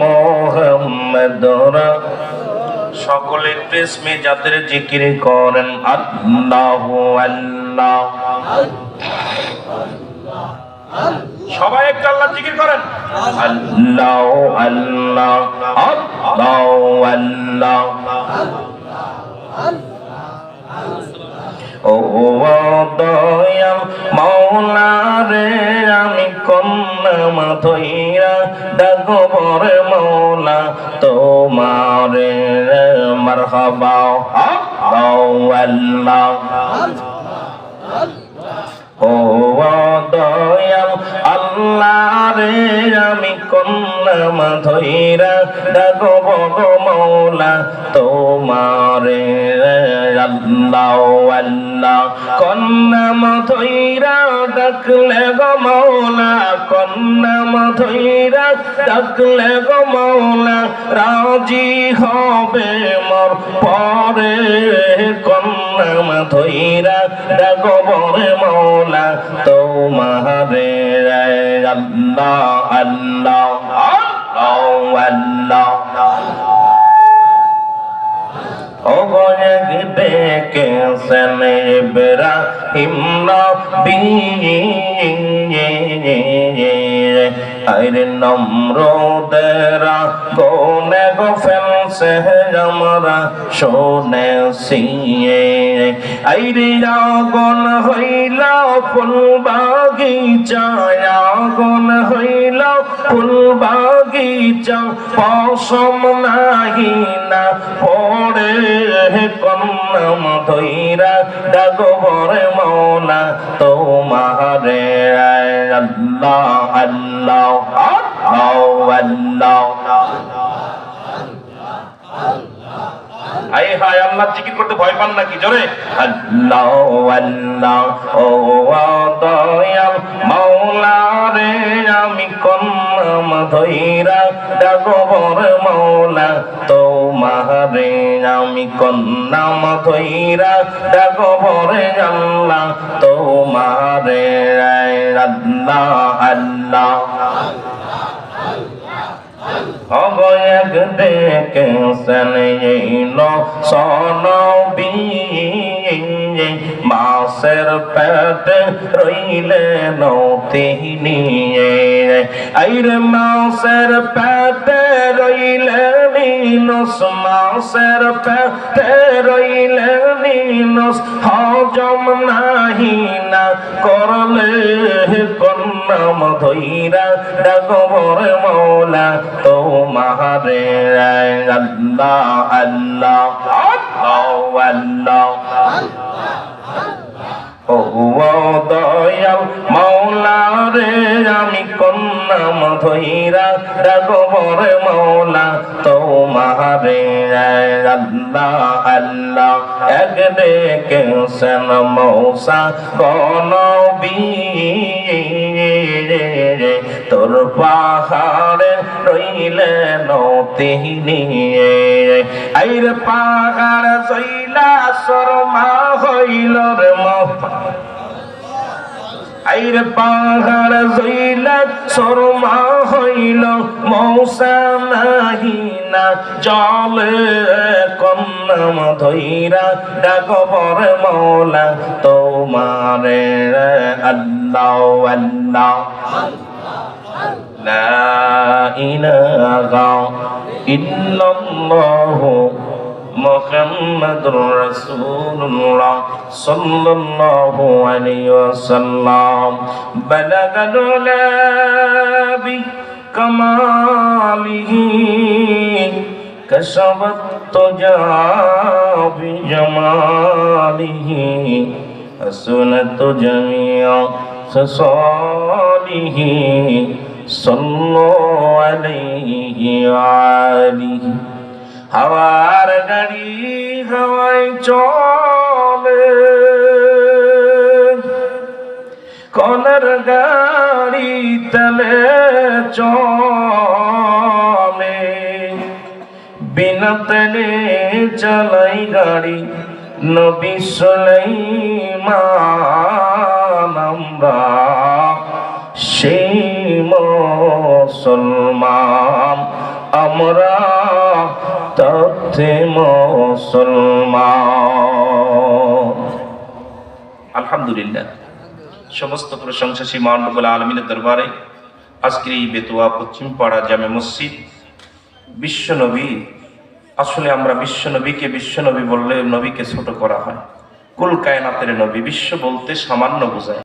মোহাম্মদ সকলে পেসমে যাদের জিকির করেন আল্লাহ আল্লাহ। সবাই একটা আল্লাহ জিকির করেন। আল্লাহ আল্লাহ আল্লাহ আল্লাহ। ও দয়াল মাওলা রে আমি কন্যা মাথইরা ডাকবর মৌলা তোমার মারহাবা। আল্লাহ। ও দয়াল আল্লাহ রে আমি কন্যা মাধইরা ডাকব গো মৌলা, তোমারে আল্লাহ আল্লাহ। কন্যা মাধইরা ডাকলে গো মৌলা, কন্যা মাধইরা ডাকলে গো মৌলা, রাজি হবে মোর পরে। কন্যা মাধইরা ডাকবরে মৌলা, তোমারে আল্লাহ আল্লাহ। আইরে নম্রদেরা কোনে গো ফেলছে আমরা শোনেছি আইরে আগুন হইল ফুল বাগিচায় আগুন হইল ফুল বাগিচা পশম নাহি না পড়ে কন্নম ধৈরা ডাগবরে মৌলা তোমারে। আল্লাহ আল্লাহ আল্লাহ আই হায় আল্লাহ জিকির করতে ভয় পান নাকি? জোরে। আল্লাহ আল্লাহ, ও দয়াল মাওলা রে। ধইরা ডাগবর মাওলা তোমারে আমি কন্নাম ধইরা ডাগবর আল্লাহ তোমারে আল্লাহ আল্লাহ অবয়গ দেখেছেন এইল সনবী। মাসের পেটে রইলে নতিনি আইর মাসের পেটে রইলে নিনস, মাসের পেটে রইলে নিনস, হজম নাহি না করলে কন্নাম ধইরা ডাগবর মৌলা তোমারে আল্লাহ আল্লাহ আল্লাহ ও দয়াল মৌলা রে, আমি কন্নাম ধইরা ডাগবর মৌলা, তোমারে আল্লাহ আল্লাহ, এক ডেকে সেন মৌসা কনবী তোর পাহাড়ে রইলে নতিনি আইর পাগার জইলা শর্মা হইল রে মফা আইর পাহাড় জইলা শর্মা হইল, মৌসা নাহি না জল কন্নাম ধৈরা ডাকবর মৌলা, তোমারে আল্লাহ আল্লাহ। إلا الله محمد رسول الله صلى الله عليه وسلم بلغ العلا بكماله كشف التجا بجماله حسنت جميع خصاله صلوا عليه وآله হাওয়ার গাড়ি হাওয়ায় চলে। কলার গাড়ি তলে চলে। বিনা তেলে চালাই গাড়ি নবী সুলাইমান আমরা। সেই মুসলমান, আমরা তথ্যে মুসলমান। আলহামদুলিল্লাহ, সমস্ত প্রশংসা শ্রী মহানবুল আলমিনের দরবারে। আজকের এই বেতুয়া পশ্চিম পাড়া জামে মসজিদ, বিশ্বনবী, আসলে আমরা বিশ্বনবীকে বিশ্বনবী বললে নবীকে ছোট করা হয়। কুল কায়নাতের নবী, বিশ্ব বলতে সামান্য বোঝায়।